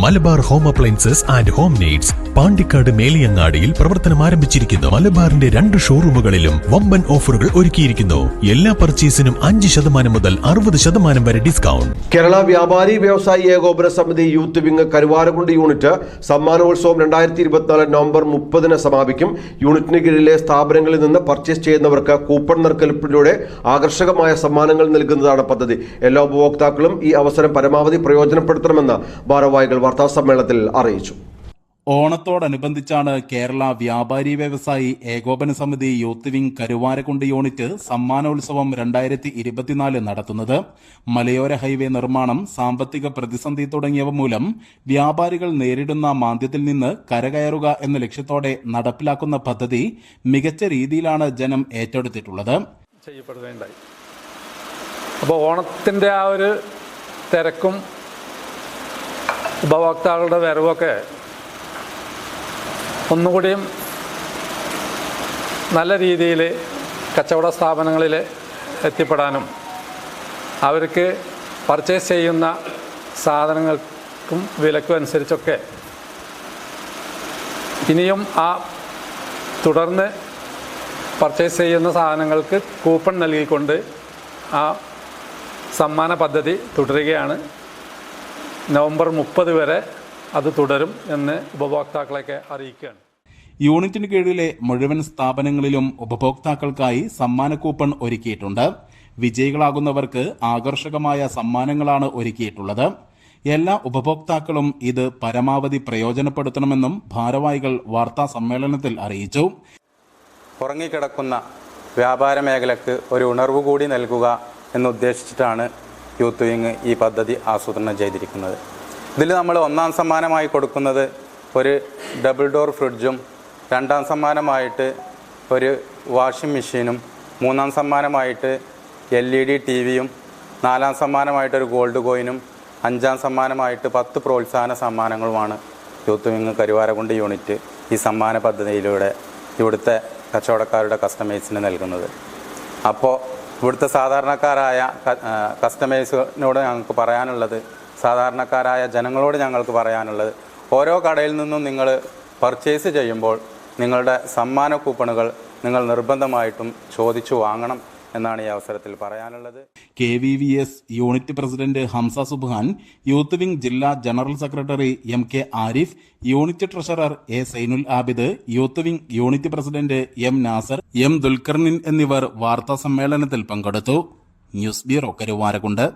Malabar home appliances and home needs Pandikkad മേലിയങ്ങാടിയിൽ പ്രവർത്തനം ആരംഭിച്ചിരിക്കുന്നു. മലബാറിന്റെ രണ്ട് ഷോറൂമുകളിലും വമ്പൻ ഓഫറുകൾ ഒരുക്കിയിരിക്കുന്നു. എല്ലാ പർച്ചേസിനും അഞ്ച് ശതമാനം മുതൽ അറുപത് ശതമാനം വരെ ഡിസ്കൗണ്ട്. കേരള വ്യാപാരി വ്യവസായി ഏകോപന സമിതി യൂത്ത് വിങ് കരുവാരകുണ്ട് യൂണിറ്റ് സമ്മാനോത്സവം രണ്ടായിരത്തി ഇരുപത്തിനാല് നവംബർ മുപ്പതിന് സമാപിക്കും. യൂണിറ്റിന് കീഴിലെ സ്ഥാപനങ്ങളിൽ നിന്ന് പർച്ചേസ് ചെയ്യുന്നവർക്ക് കൂപ്പൺ നറുക്കെടുപ്പിലൂടെ ആകർഷകമായ സമ്മാനങ്ങൾ നൽകുന്നതാണ് പദ്ധതി. എല്ലാ ഉപഭോക്താക്കളും ഈ അവസരം പരമാവധി പ്രയോജനപ്പെടുത്തണമെന്ന് ഭാരവാഹികൾ വാർത്താസമ്മേളനത്തിൽ അറിയിച്ചു. ഓണത്തോടനുബന്ധിച്ചാണ് കേരള വ്യാപാരി വ്യവസായി ഏകോപന സമിതി യൂത്ത് വിംഗ് കരുവാരക്കുണ്ട് യൂണിറ്റ് സമ്മാനോത്സവം രണ്ടായിരത്തി ഇരുപത്തിനാല് നടത്തുന്നത്. മലയോര ഹൈവേ നിർമ്മാണം സാമ്പത്തിക പ്രതിസന്ധി തുടങ്ങിയവ മൂലം വ്യാപാരികൾ നേരിടുന്ന മാന്ദ്യത്തിൽ നിന്ന് കരകയറുക എന്ന ലക്ഷ്യത്തോടെ നടപ്പിലാക്കുന്ന പദ്ധതി മികച്ച രീതിയിലാണ് ജനം ഏറ്റെടുത്തിട്ടുള്ളത്. ചെയ്യപ്പെടുകയുണ്ടായി. അപ്പോൾ ഓണത്തിന്റെ ആ ഒരു തിരക്കും ഉപഭോക്താക്കളുടെ വരവൊക്കെ ഒന്നുകൂടിയും നല്ല രീതിയിൽ കച്ചവട സ്ഥാപനങ്ങളിൽ എത്തിപ്പെടാനും അവർക്ക് പർച്ചേസ് ചെയ്യുന്ന സാധനങ്ങൾക്കും വിലക്കും അനുസരിച്ചൊക്കെ ഇനിയും ആ തുടർന്ന് പർച്ചേസ് ചെയ്യുന്ന സാധനങ്ങൾക്ക് കൂപ്പൺ നൽകിക്കൊണ്ട് ആ സമ്മാന പദ്ധതി തുടരുകയാണ്. നവംബർ മുപ്പത് വരെ അത് തുടരും എന്ന് ഉപഭോക്താക്കളെയൊക്കെ അറിയിക്കുകയാണ്. യൂണിറ്റിന് കീഴിലെ മുഴുവൻ സ്ഥാപനങ്ങളിലും ഉപഭോക്താക്കൾക്കായി സമ്മാന കൂപ്പൺ ഒരുക്കിയിട്ടുണ്ട്. വിജയികളാകുന്നവർക്ക് ആകർഷകമായ സമ്മാനങ്ങളാണ് ഒരുക്കിയിട്ടുള്ളത്. എല്ലാ ഉപഭോക്താക്കളും ഇത് പരമാവധി പ്രയോജനപ്പെടുത്തണമെന്നും ഭാരവാഹികൾ വാർത്താ സമ്മേളനത്തിൽ അറിയിച്ചു. ഉറങ്ങിക്കിടക്കുന്ന വ്യാപാര മേഖലക്ക് ഒരു ഉണർവ് കൂടി നൽകുക എന്നുദ്ദേശിച്ചിട്ടാണ് യൂത്ത് വിങ് ഈ പദ്ധതി ആസൂത്രണം ചെയ്തിരിക്കുന്നത്. ഇതിൽ നമ്മൾ ഒന്നാം സമ്മാനമായി കൊടുക്കുന്നത് ഒരു ഡബിൾ ഡോർ ഫ്രിഡ്ജും രണ്ടാം സമ്മാനമായിട്ട് ഒരു വാഷിംഗ് മെഷീനും മൂന്നാം സമ്മാനമായിട്ട് എൽ ഇ ഡി ടി വിയും നാലാം സമ്മാനമായിട്ട് ഒരു ഗോൾഡ് കോയിനും അഞ്ചാം സമ്മാനമായിട്ട് പത്ത് പ്രോത്സാഹന സമ്മാനങ്ങളുമാണ് യൂത്ത് വിങ് കരുവാരകുണ്ട് യൂണിറ്റ് ഈ സമ്മാന പദ്ധതിയിലൂടെ ഇവിടുത്തെ കച്ചവടക്കാരുടെ കസ്റ്റമേഴ്സിന് നൽകുന്നത്. അപ്പോൾ ഇവിടുത്തെ സാധാരണക്കാരായ കസ്റ്റമേഴ്സിനോട് ഞങ്ങൾക്ക് പറയാനുള്ളത് സാധാരണക്കാരായ ജനങ്ങളോട് ഞങ്ങൾക്ക് പറയാനുള്ളത് ഓരോ കടയിൽ നിന്നും നിങ്ങൾ പർച്ചേസ് ചെയ്യുമ്പോൾ നിങ്ങളുടെ സമ്മാന കൂപ്പണുകൾ നിങ്ങൾ നിർബന്ധമായിട്ടും ചോദിച്ചു വാങ്ങണം. എന്നാണ് ഈ അവസരത്തിൽ പറയാനുള്ളത്. K V V S unit president Hamza Subhan youth wing ജില്ലാ general secretary M K Arif unit treasurer A Zainul Abid youth wing unit president M Nasar M Dulkharnin എന്നിവർ വാർത്താ സമ്മേളനത്തിൽ പങ്കെടുത്തു. News bureau Karuvarakundu.